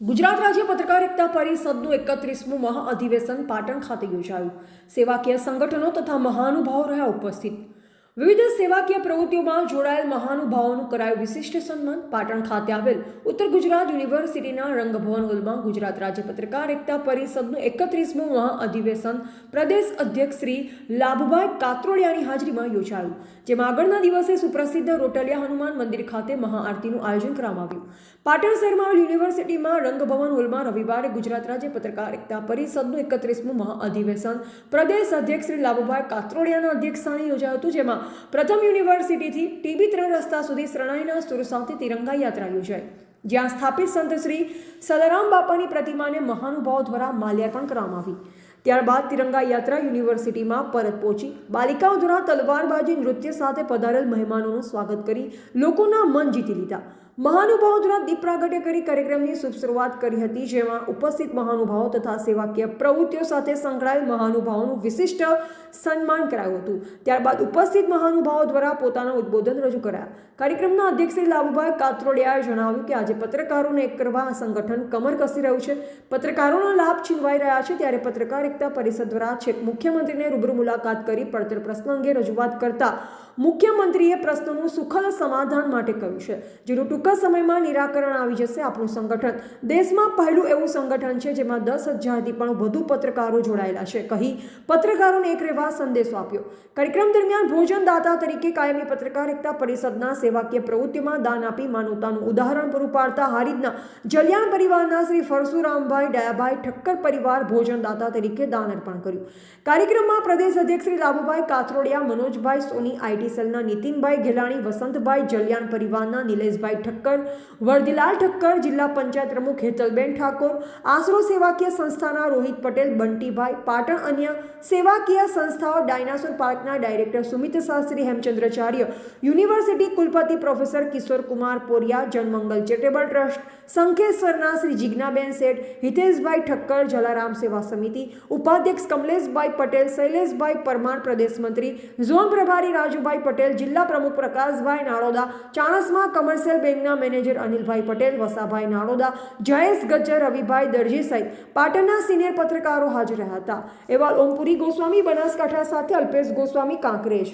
ગુજરાત રાજ્ય પત્રકારિતા પરિષદનું એકત્રીસમું મહાઅધિવેશન પાટણ ખાતે યોજાયું. સેવાકીય સંગઠનો તથા મહાનુભાવો રહ્યા ઉપસ્થિત. વિવિધ સેવાકીય પ્રવૃત્તિઓમાં જોડાયેલ મહાનુભાવોનું કરાયું વિશિષ્ટ સન્માન. પાટણ ખાતે આવેલ ઉત્તર ગુજરાત યુનિવર્સિટીના રંગભવન હોલમાં ગુજરાત રાજ્ય પત્રકાર એકતા પરિષદનું એકત્રીસમું મહાઅધિવેશન પ્રદેશ અધ્યક્ષ શ્રી લાભભાઈ કાત્રોડિયાની હાજરીમાં યોજાયું. જેમાં આગળના દિવસે સુપ્રસિદ્ધ રોટલિયા હનુમાન મંદિર ખાતે મહાઆરતીનું આયોજન કરવામાં આવ્યું. પાટણ શહેરમાં આવેલ યુનિવર્સિટીમાં રંગભવન હોલમાં રવિવારે ગુજરાત રાજ્ય પત્રકાર એકતા પરિષદનું એકત્રીસમું મહાઅધિવેશન પ્રદેશ અધ્યક્ષ શ્રી લાભભાઈ કાત્રોડિયાના અધ્યક્ષસ્થાને યોજાયું હતું. જેમાં પ્રથમ યુનિવર્સિટીથી ટીબી ત્રણ રસ્તા સુધી શરણાઈના સુર સાથે તિરંગા યાત્રા યોજાઈ. જ્યાં સ્થાપિત સંત શ્રી સદારામ બાપાની પ્રતિમાને મહાનુભાવો દ્વારા માલ્યાર્પણ કરવામાં આવી. ત્યારબાદ તિરંગા યાત્રા યુનિવર્સિટીમાં પરત પહોંચી બાલિકાઓ દ્વારા તલવારબાજી નૃત્ય સાથે પધારેલ મહેમાનોનું સ્વાગત કરી લોકોના મન જીતી લીધા. મહાનુભાવો દ્વારા દીપ પ્રાગટ્ય કરી કાર્યક્રમની શુભ શરૂઆત કરી હતી, જેમાં ઉપસ્થિત મહાનુભાવો તથા સેવાકીય પ્રવૃત્તિઓ સાથે સંકળાયેલ મહાનુભાવોનું વિશિષ્ટ સન્માન કરાયું હતું. ત્યારબાદ ઉપસ્થિત મહાનુભાવો દ્વારા પોતાના ઉદ્બોધન રજૂ કર્યા. કાર્યક્રમના અધ્યક્ષ શ્રી લાભુભાઈ કાત્રોડિયાએ જણાવ્યું કે આજે પત્રકારોને એક કરવા સંગઠન કમર કસી રહ્યું છે. પત્રકારોનો લાભ છીનવાઈ રહ્યા છે, ત્યારે પત્રકાર એકતા પરિષદ દ્વારા છેક મુખ્યમંત્રીને રૂબરૂ મુલાકાત કરી પડતર પ્રશ્ન અંગે રજૂઆત કરતા મુખ્યમંત્રીએ પ્રશ્નોનું સુખદ સમાધાન માટે કહ્યું છે. જેનું ટૂંક સમયમાં નિરાકરણ આવી જશે આપણું સંગઠન. દેશમાં પહેલું એવું સંગઠન છે જેમાં દસ હજારથી પણ વધુ પત્રકારો જોડાયેલા છે. કહી પત્રકારોને એક રહેવા સંદેશો આપ્યો. કાર્યક્રમ દરમિયાન ભોજનદાતા તરીકે કાયમી પત્રકાર એકતા પરિષદના સેવાકીય પ્રવૃત્તિમાં દાન આપી માનવતાનું ઉદાહરણ પૂરું પાડતા હારીદના જલિયાણ પરિવારના શ્રી ફરસુરામભાઈ ડાયાભાઈ ઠક્કર પરિવાર ભોજનદાતા તરીકે દાન અર્પણ કર્યું. કાર્યક્રમમાં પ્રદેશ અધ્યક્ષ શ્રી લાભુભાઈ કાથરોડિયા, મનોજભાઈ સોની, આઈટી સેલના નીતિનભાઈ ઘેલાણી, વસંતભાઈ જલિયાણ પરિવારના નિલેશભાઈ ઠક્કર વર્દીલાલ ઠક્કર જિલ્લા પંચાયત પ્રમુખ હેતલબેન ઠાકોર આશરો સેવાકીય સંસ્થાના રોહિત પટેલ બંટીભાઈ પાટણ અન્ય સેવાકીય સંસ્થાઓ dinosaur પાર્કના director Sumit Shastri Hemchandracharya university કુલપતિ professor Kishor Kumar Poriya Janmangal charitable trust સંખેશ્વરના Shri Jignaben શેઠ હિતેશભાઈ ઠક્કર જલારામ સેવા સમિતિ ઉપાધ્યક્ષ કમલેશભાઈ પટેલ શૈલેષભાઈ પરમાર પ્રદેશ મંત્રી ઝોન પ્રભારી રાજુભાઈ પટેલ જિલ્લા પ્રમુખ પ્રકાશભાઈ નાળોદા ચાણસમા કમર્શિયલ બેંકના manager Anilbhai Patel, Vasabhai Nanoda Jayesh Gajjar, Ravibhai Darji સહિત પાટણના સિનિયર પત્રકારો હાજર રહ્યા હતા. એવા ઓમપુરી ગોસ્વામી, બનાસકાંઠા સાથે અલ્પેશ ગોસ્વામી, કાંકરેજ.